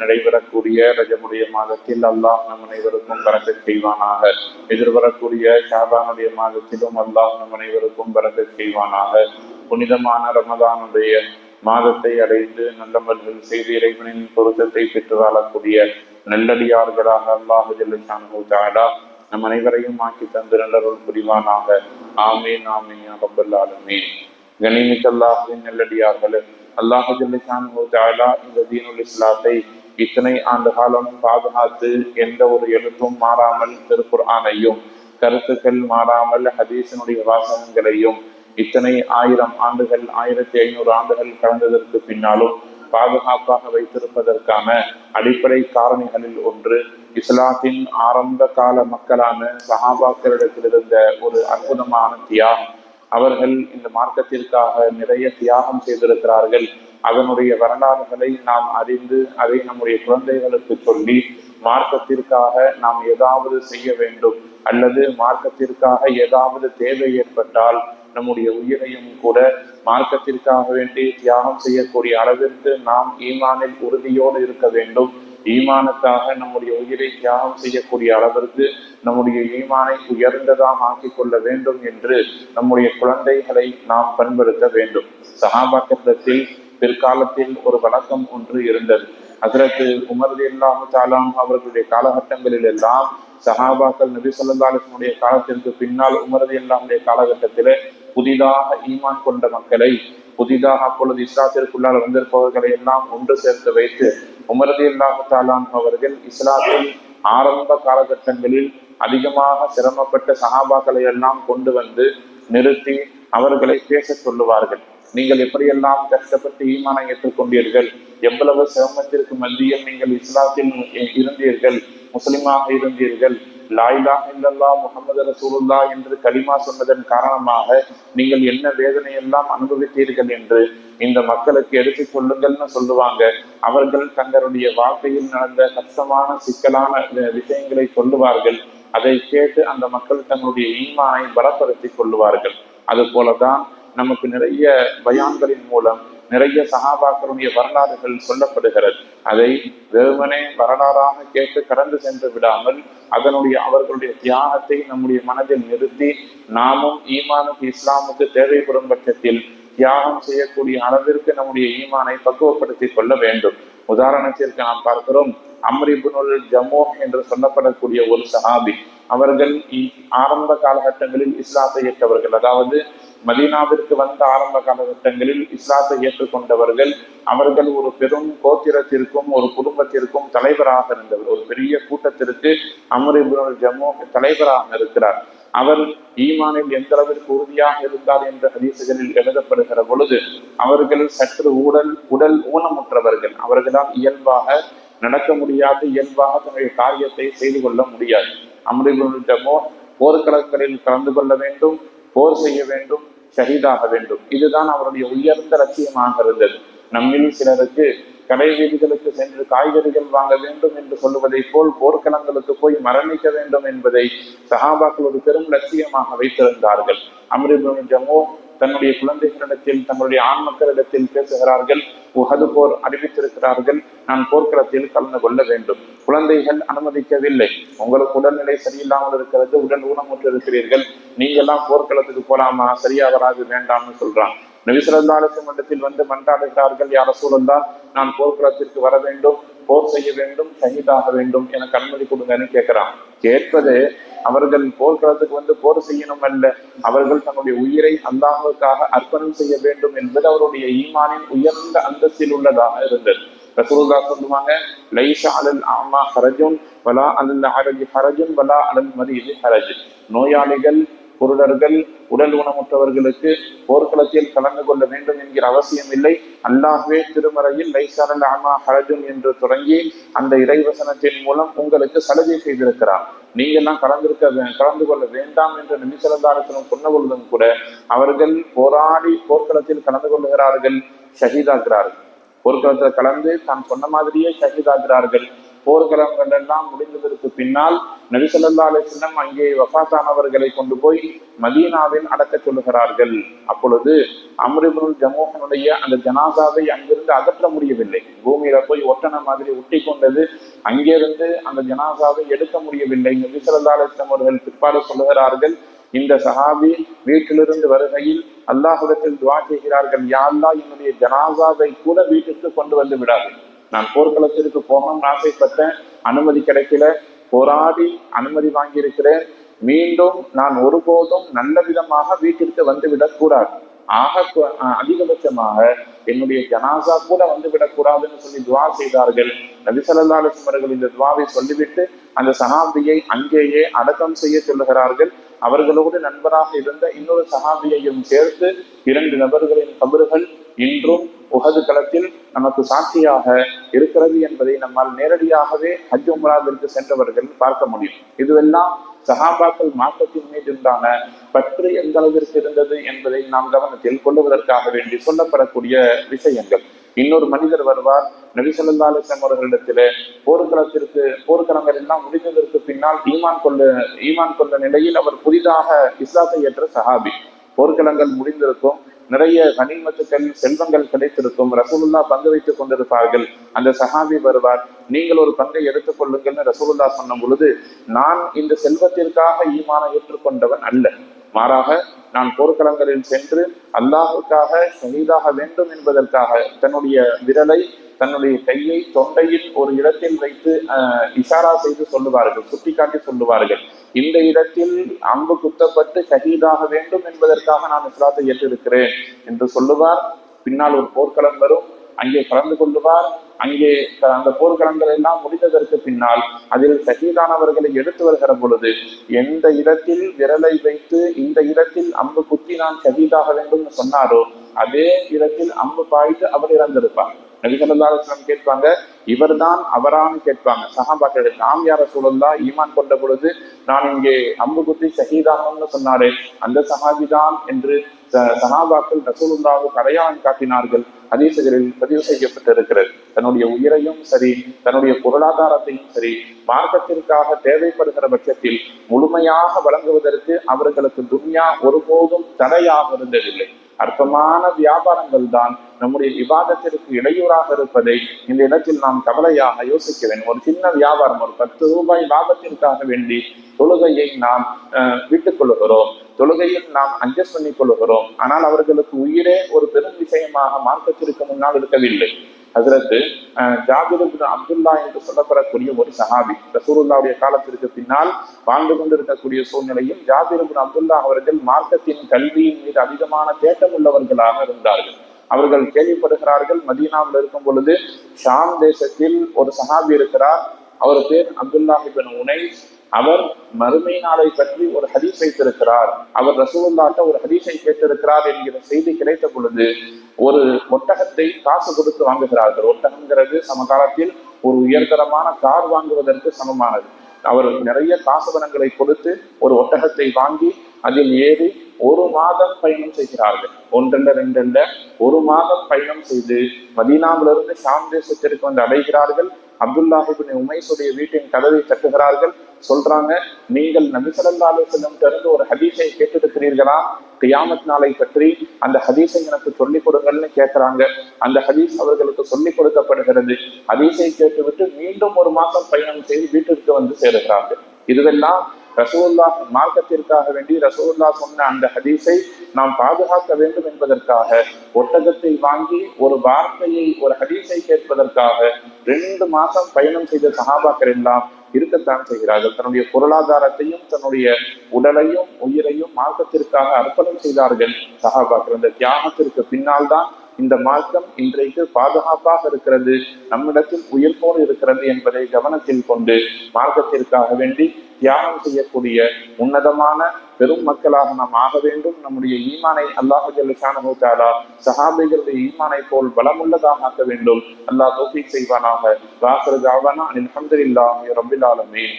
நடைபெறக்கூடிய ரஜமுடைய மாதத்தில் அல்லாஹ் நம் அனைவருக்கும் பறக்க செய்வானாக. எதிர்வரக்கூடிய ஷாபானுடைய மாதத்திலும் அல்லாஹ் நம் அனைவருக்கும் பறக்க செய்வானாக. புனிதமான ரமதானுடைய மாதத்தை அடைந்து நல்லமல்கள் செய்து இறைவனின் பொருத்தத்தை பெற்று வாழக்கூடிய நல்லடியார்களாக அல்லாஹு ஜல்லிஷானு நம் அனைவரையும் ஆக்கி தந்து நல்லருள் புரிவானாக. ஆமீன் ஆமீன் ரப்பல் ஆலமீன். கனிமிக்க நல்லடியார்களே அல்லாஹு ஜல்லிஷானு இந்த தீனுல் இஸ்லாத்தை இத்தனை ஆண்டு காலம் பாதுகாத்து எந்த ஒரு எழுத்தும் மாறாமல் திருக்குர்ஆனையும் கருத்துக்கள் மாறாமல் ஹதீசனுடைய வாசகங்களையும் இத்தனை ஆயிரம் ஆண்டுகள் ஆயிரத்தி ஐநூறு ஆண்டுகள் கடந்ததற்கு பின்னாலும் பாதுகாப்பாக வைத்திருப்பதற்கான அடிப்படை காரணிகளில் ஒன்று இஸ்லாத்தின் ஆரம்ப கால மக்களான சஹாபாக்களிடத்தில் இருந்த ஒரு அற்புதமான தியாகம். அவர்கள் இந்த மார்க்கத்திற்காக நிறைய தியாகம் செய்திருக்கிறார்கள். அதனுடைய வரலாறுகளை நாம் அறிந்து அதை நம்முடைய குழந்தைகளுக்கு சொல்லி மார்க்கத்திற்காக நாம் ஏதாவது செய்ய வேண்டும் அல்லது மார்க்கத்திற்காக ஏதாவது தேவை ஏற்பட்டால் நம்முடைய உயிரையும் கூட மார்க்கத்திற்காக வேண்டி தியாகம் செய்யக்கூடிய அளவிற்கு நாம் ஈமானில் உறுதியோடு இருக்க வேண்டும். ஈமானுக்காக நம்முடைய உயிரை தியாகம் செய்யக்கூடிய அளவிற்கு நம்முடைய ஈமானை உயர்ந்ததாக ஆக்கிக் கொள்ள வேண்டும் என்று நம்முடைய குழந்தைகளை நாம் பண்படுத்த வேண்டும். சகாபாக்கத்தில் பிற்காலத்தில் ஒரு வழக்கம் ஒன்று இருந்தது. அதற்கு உமர்தி இல்லாம தாலாம் அவர்களுடைய காலகட்டங்களில் எல்லாம் சஹாபாக்கள் நபி சொல்லாலிசனுடைய காலத்திற்கு பின்னால் உமரது இல்லாமுடைய காலகட்டத்திலே புதிதாக ஈமான் கொண்ட மக்களை புதிதாக அப்பொழுது இஸ்லாத்திற்குள்ளால் வந்திருப்பவர்களை எல்லாம் ஒன்று சேர்த்து வைத்து உமரதி இல்லாமத்தாலாம் அவர்கள் இஸ்லாத்தில் ஆரம்ப காலகட்டங்களில் அதிகமாக சிரமப்பட்ட சகாபாக்களை எல்லாம் கொண்டு வந்து நிறுத்தி அவர்களை பேச சொல்லுவார்கள். நீங்கள் எப்படியெல்லாம் கஷ்டப்பட்டு ஈமானை ஏற்றுக்கொண்டீர்கள்? எவ்வளவு சிரமத்திற்கு மத்தியில் நீங்கள் இஸ்லாத்தில் இருந்தீர்கள்? முஸ்லிமாக இருந்தீர்கள். லாயிலா இல்லல்லா முகமது ரசூலுல்லா என்று கலிமா சொன்னதன் காரணமாக நீங்கள் என்ன வேதனை எல்லாம் அனுபவித்தீர்கள் என்று இந்த மக்களுக்கு எடுத்துக் கொள்ளுங்கள்னு சொல்லுவாங்க. அவர்கள் தங்களுடைய வாழ்க்கையில் நடந்த கஷ்டமான சிக்கலான விஷயங்களை சொல்லுவார்கள். அதை கேட்டு அந்த மக்கள் தங்களுடைய ஈமானை பலப்படுத்திக் கொள்ளுவார்கள். அது போலதான் நமக்கு நிறைய பயான்களின் மூலம் நிறைய சகாபாக்களுடைய வரலாறுகள் சொல்லப்படுகிறது. அதை வெறுமனே வரலாறாக கேட்டு கடந்து சென்று விடாமல் அதனுடைய அவர்களுடைய தியாகத்தை நம்முடைய மனதில் நிறுத்தி நாமும் ஈமானுக்கு இஸ்லாமுக்கு தேவைப்படும் பட்சத்தில் தியாகம் செய்யக்கூடிய அளவிற்கு நம்முடைய ஈமானை பக்குவப்படுத்திக் கொள்ள வேண்டும். உதாரணத்திற்கு நாம் பார்க்கிறோம் அம்ரிபுனுல் ஜம்மோ என்று சொல்லப்படக்கூடிய ஒரு சஹாபி. அவர்கள் ஆரம்ப காலகட்டங்களில் இஸ்லாத்தை ஏற்றவர்கள். அதாவது மதீனாவிற்கு வந்த ஆரம்ப காலகட்டங்களில் இஸ்லாத்தை ஏற்றுக்கொண்டவர்கள் அவர்கள் ஒரு பெரும் கோத்திரத்திற்கும் ஒரு குடும்பத்திற்கும் தலைவராக இருந்தவர். ஒரு பெரிய கூட்டத்திற்கு அமரிபுல் ஜம்மு தலைவராக இருக்கிறார். அவர் ஈமானில் எந்த அளவிற்கு உறுதியாக இருந்தார் என்ற ஹதீசுகளில் எழுதப்படுகிற பொழுது அவர்கள் சற்று உடல் உடல் ஊனமுற்றவர்கள். அவர்களால் இயல்பாக நடக்க முடியாது இயல்பாக தன்னுடைய காரியத்தை செய்து கொள்ள முடியாது. அமரிபுல் போர்க்களங்களில் கலந்து கொள்ள வேண்டும் போர் செய்ய வேண்டும் ஷஹீதாக வேண்டும். இதுதான் அவருடைய உயர்ந்த லட்சியமாக இருந்தது. நம்மில் சிலருக்கு கடை வீதிகளுக்கு சென்று காய்கறிகள் வாங்க வேண்டும் என்று சொல்லுவதை போல் போர்க்களங்களுக்கு போய் மரணிக்க வேண்டும் என்பதை சஹாபாக்கள் ஒரு பெரும் லட்சியமாக வைத்திருந்தார்கள். அமிர்தம் ஜமோ தன்னுடைய குழந்தைகளிடத்தில் தங்களுடைய ஆண் மக்களிடத்தில் பேசுகிறார்கள். உகது போர் அறிவித்திருக்கிறார்கள். நான் போர்க்களத்தில் கலந்து கொள்ள வேண்டும். குழந்தைகள் அனுமதிக்கவில்லை. உங்களுக்கு உடல்நிலை சரியில்லாமல் இருக்கிறது உடல் ஊனமுற்று இருக்கிறீர்கள். நீங்கெல்லாம் போர்க்களத்துக்கு போலாமா? சரியா வராது வேண்டாம்னு சொல்றான் நபிசரந்தாலசி மண்டத்தில் வந்து மன்றாடுகிறார்கள் யார சூழந்தா நான் போர்க்களத்திற்கு வர வேண்டும் போர் செய்ய வேண்டும் சகிதாக வேண்டும் எனக்கு அனுமதி கொடுங்கன்னு கேட்கிறான் கேட்பது அவர்கள் போர்க்களத்துக்கு வந்து போர் செய்யணும் அல்ல. அவர்கள் தன்னுடைய உயிரை அல்லாஹுக்காக அர்ப்பணம் செய்ய வேண்டும் என்பது அவருடைய ஈமானின் உயர்ந்த அந்தஸ்தில் உள்ளதாக இருந்தது. ரசூலுல்லா சொல்லுவாங்க லைசா அலல் ஆமா ஹரஜுன் வலா அலல் ஹரஜி ஹரஜுன் வலா அலல் மரீது ஹரஜு. நோயாளிகள் குருடர்கள் உடல் உணமுற்றவர்களுக்கு போர்க்களத்தில் கலந்து கொள்ள வேண்டும் என்கிற அவசியம் இல்லை. அல்லாஹ்வே திருமறையில் லைசாரல் ஆமா ஹரஜுன் என்று தொடங்கி அந்த இறைவசனத்தின் மூலம் உங்களுக்கு சலுகை செய்திருக்கிறார். நீங்கெல்லாம் கலந்திருக்க வே- கலந்து கொள்ள வேண்டாம் என்று நிமிஷலந்தாரத்திலும் சொன்ன பொழுதும் கூட அவர்கள் போராடி போர்க்களத்தில் கலந்து கொள்ளுகிறார்கள் ஷஹீதாகிறார்கள். போர்க்களத்தில் கலந்து தான் சொன்ன மாதிரியே ஷஹீதாகிறார்கள். போர்க்களங்கள் எல்லாம் முடிந்ததற்கு பின்னால் நபிசல்லா அலிஸ்லம் அங்கே வஃபாத்தானவர்களை கொண்டு போய் மதீனாவில் அடக்க சொல்லுகிறார்கள். அப்பொழுது அம்ரிபுல் ஜமோகனுடைய அந்த ஜனாதாவை அங்கிருந்து அகற்ற முடியவில்லை. பூமியில போய் ஒட்டன மாதிரி ஒட்டி கொண்டது அங்கிருந்து அந்த ஜனாதாவை எடுக்க முடியவில்லை. நபிசல்லா அலிஸ்லம் அவர்கள் பிற்பாடு சொல்லுகிறார்கள் இந்த சஹாபி வீட்டிலிருந்து வருகையில் அல்லாஹுடத்தில் துவா செய்கிறார்கள் யாழ்லா என்னுடைய ஜனாசாவை கூட வீட்டுக்கு கொண்டு வந்து விடாது. நான் போர்க்களத்திற்கு போகணும்னு ஆசைப்பட்டேன் அனுமதி கிடைக்கல போராடி அனுமதி வாங்கியிருக்கிறேன். மீண்டும் நான் ஒருபோதும் நல்ல விதமாக வீட்டிற்கு வந்து விடக்கூடாது. ஆக அதிகபட்சமாக என்னுடைய ஜனாசா கூட வந்து விடக்கூடாதுன்னு சொல்லி துவா செய்தார்கள். நபிசல்லா அவர்கள் இந்த துவாவை சொல்லிவிட்டு அந்த சகாபியை அங்கேயே அடக்கம் செய்ய சொல்லுகிறார்கள். அவர்களோடு நண்பராக இருந்த இன்னொரு சகாபியையும் சேர்த்து இரண்டு நபர்களின் கபறுகள் இன்றும் உகது களத்தில் நமக்கு சாட்சியாக இருக்கிறது என்பதை நம்மால் நேரடியாகவே ஹஜ் உம்ராவிற்கு சென்றவர்கள் பார்க்க முடியும். இதுவெல்லாம் சகாபாக்கள் மாற்றத்தின் மீது உண்டான பற்று எந்த அளவிற்கு இருந்தது என்பதை நாம் கவனத்தில் கொள்ளுவதற்காக வேண்டி சொல்லப்படக்கூடிய விஷயங்கள். இன்னொரு மனிதர் வருவார். நபி ஸல்லல்லாஹு அவர்களிடத்திலே போர்க்களத்திற்கு போர்க்களங்கள் எல்லாம் முடிந்ததற்கு பின்னால் ஈமான் கொள்ள ஈமான் கொண்ட நிலையில் அவர் புதிதாக இஸ்லாத்தை ஏற்ற சஹாபி. போர்க்களங்கள் முடிந்திருக்கும். நிறைய கனிமத்துக்கள் செல்வங்கள் கிடைத்திருக்கும். ரசூலுல்லா பங்கு வைத்துக் கொண்டிருப்பார்கள். அந்த சஹாபி வருவார். நீங்கள் ஒரு பங்கை எடுத்துக் கொள்ளுங்கள்னு ரசூலுல்லா சொன்ன பொழுது நான் இந்த செல்வத்திற்காக ஈமானை ஏற்றுக்கொண்டவன் அல்ல. மாறாக நான் போர்க்களங்களில் சென்று அல்லாஹுக்காக ஷஹீதாக வேண்டும் என்பதற்காக தன்னுடைய விரலை தன்னுடைய கையை தொண்டையில் ஒரு இடத்தில் வைத்து இஷாரா செய்து சொல்லுவார்கள் சுட்டிக்காட்டி சொல்லுவார்கள். இந்த இடத்தில் அம்பு குத்தப்பட்டு ஷஹீதாக வேண்டும் என்பதற்காக நான் இஸ்லாத்தை ஏற்றிருக்கிறேன் என்று சொல்லுவார். பின்னால் ஒரு போர்க்களம் வரும். அங்கே கலந்து கொள்ளுவார். அங்கே அந்த போர்க்களங்கள் எல்லாம் முடிந்ததற்கு பின்னால் அதில் சகிதானவர்களை எடுத்து வருகிற பொழுது எந்த இடத்தில் விரலை வைத்து இந்த இடத்தில் அம்பு குத்தி நான் சகிதாக வேண்டும் சொன்னாரோ அதே இடத்தில் அம்பு பாய்ந்து அவர் இறந்திருப்பார். நபிசல்லாஸ்லாம் கேட்பாங்க இவர்தான் அவரான்னு கேட்பாங்க. சஹாபாக்கள் நாம் யார சூழல்லா ஈமான் கொண்ட பொழுது நான் இங்கே அம்பு குத்தி ஷஹீதானம்னு சொன்னாரே. அந்த சஹாபிதான் என்று சஹாபாக்கள் ரசூலுல்லாவுக்கு அடையாளம் காட்டினார்கள். ஹதீசுகளில் பதிவு செய்யப்பட்டிருக்கிறது. தன்னுடைய உயிரையும் சரி தன்னுடைய பொருளாதாரத்தையும் சரி மார்க்கத்திற்காக தேவைப்படுகிற பட்சத்தில் முழுமையாக வழங்குவதற்கு அவர்களுக்கு துன்யா ஒருபோதும் தடையாக இருந்ததில்லை. அற்பமான வியாபாரங்கள் தான் நம்முடைய விவாதத்திற்கு இடையூறாக இருப்பதை இந்த இடத்தில் நாம் கவலையாக யோசிக்க வேண்டும் ஒரு சின்ன வியாபாரம் ஒரு பத்து ரூபாய் லாபத்திற்காக வேண்டி தொழுகையை நாம் விட்டுக் கொள்கிறோம் தொழுகையில் நாம் அஞ்ச பண்ணிக் கொள்கிறோம். ஆனால் அவர்களுக்கு உயிரே ஒரு பெரும் விஷயமாக மார்க்கத்திற்கு முன்னால் இருக்கவில்லை. அதற்கு ஜாபிர் அப்துல்லா என்று சொல்லப்படக்கூடிய ஒரு சஹாபி ரசூருல்லாவுடைய காலத்திற்கு பின்னால் வாழ்ந்து கொண்டிருக்கக்கூடிய சூழ்நிலையில் ஜாபிர் அப்துல்லா அவர்கள் மார்க்கத்தின் கல்வியின் மீது அதிகமான தேட்டம் உள்ளவர்களாக இருந்தார்கள். அவர்கள் கேள்விப்படுகிறார்கள் மதீனாவில் இருக்கும் பொழுது ஷாம் தேசத்தில் ஒரு சஹாபி இருக்கிறார். அவர் பேர் அப்துல்லாஹ் இப்னு அவர் மறுமை நாளை பற்றி ஒரு ஹதீஸ் வைத்திருக்கிறார். அவர் ரசூல்லாட்ட ஒரு ஹதீஸை கேட்டிருக்கிறார் என்கிற செய்தி கிடைத்த பொழுது ஒரு ஒட்டகத்தை காசு கொடுத்து வாங்குகிறார்கள். ஒட்டகங்கிறது சமகாலத்தில் ஒரு உயர்தரமான கார் வாங்குவதற்கு சமமானது. அவர் நிறைய காசுபணங்களை கொடுத்து ஒரு ஒட்டகத்தை வாங்கி அதில் ஏறி ஒரு மாதம் பயணம் செய்கிறார்கள். ஒன்றல்ல ரெண்டெண்ட ஒரு மாதம் பயணம் செய்து மதீனாவிலிருந்து ஷாம் தேசத்திற்கு வந்து அடைகிறார்கள் அப்துல்லாஹிபின் உமைசுடைய வீட்டின் கதவை தட்டுகிறார்கள். சொல்றாங்க நீங்கள் நபி இருந்து ஒரு ஹதீஸை கேட்டிருக்கிறீர்களா? கியாமத் நாளை பற்றி அந்த ஹதீஸை எனக்கு சொல்லிக் கொடுங்கள்னு கேட்கிறாங்க அந்த ஹதீஸ் அவர்களுக்கு சொல்லிக் கொடுக்கப்படுகிறது. ஹதீஸை கேட்டுவிட்டு மீண்டும் ஒரு மாதம் பயணம் செய்து வீட்டிற்கு வந்து சேருகிறார்கள். இதுவெல்லாம் ரசூல்லா மார்க்கத்திற்காக வேண்டி ரசூல்லா சொன்ன அந்த ஹதீஸை நாம் பாதுகாக்க வேண்டும் என்பதற்காக ஒட்டகத்தை வாங்கி ஒரு வார்த்தையை ஒரு ஹதீஸை கேட்பதற்காக ரெண்டு மாசம் பயணம் செய்த சஹாபாக்கள் எல்லாம் இருக்கத்தான் செய்கிறார்கள். தன்னுடைய பொருளாதாரத்தையும் தன்னுடைய உடலையும் உயிரையும் மார்க்கத்திற்காக அர்ப்பணம் செய்தார்கள் சஹாபாக்கள். இந்த தியாகத்திற்கு பின்னால் தான் இந்த மார்க்கம் இன்றைக்கு பாதுகாப்பாக இருக்கிறது நம்மிடத்தில் உயிர்ப்போடு இருக்கிறது என்பதை கவனத்தில் கொண்டு மார்க்கத்திற்காக வேண்டி தியாகம் செய்யக்கூடிய உன்னதமான பெரும் மக்களாக நாம் ஆக வேண்டும். நம்முடைய ஈமானை அல்லாஹ் ஜல்லுஷானு தாலா சஹாபிகளுடைய ஈமானை போல் பலமுள்ளதாக ஆக்க வேண்டும். அல்லாஹ் தோஃபீக் செய்வானாக. வாசரு ஜாவானா அல்ஹம்துலில்லாஹி ரப்பில் ஆலமீன்.